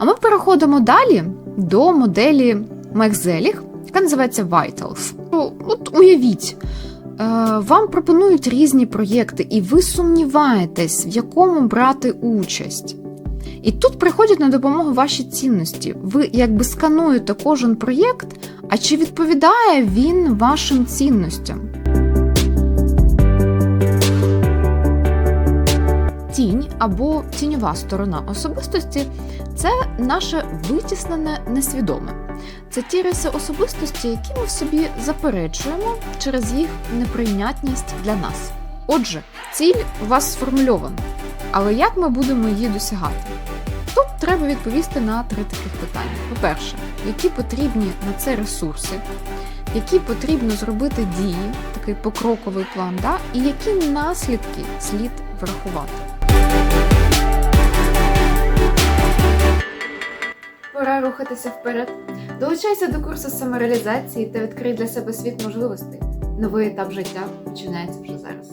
А ми переходимо далі до моделі Мекзеліх, яка називається Vitals. Ну, От уявіть, е, вам пропонують різні проєкти, і ви сумніваєтесь, в якому брати участь. І тут приходять на допомогу ваші цінності. Ви якби скануєте кожен проєкт, а чи відповідає він вашим цінностям? Тінь або тіньова сторона особистості це наше витіснене несвідоме. Це ті риси особистості, які ми в собі заперечуємо через їх неприйнятність для нас. Отже, ціль у вас сформульована, але як ми будемо її досягати? Тут треба відповісти на три таких питання. По-перше, які потрібні на це ресурси, які потрібно зробити дії, такий покроковий план, да? і які наслідки слід врахувати. Пора рухатися вперед. Долучайся до курсу самореалізації та відкрий для себе світ можливостей. Новий етап життя починається вже зараз.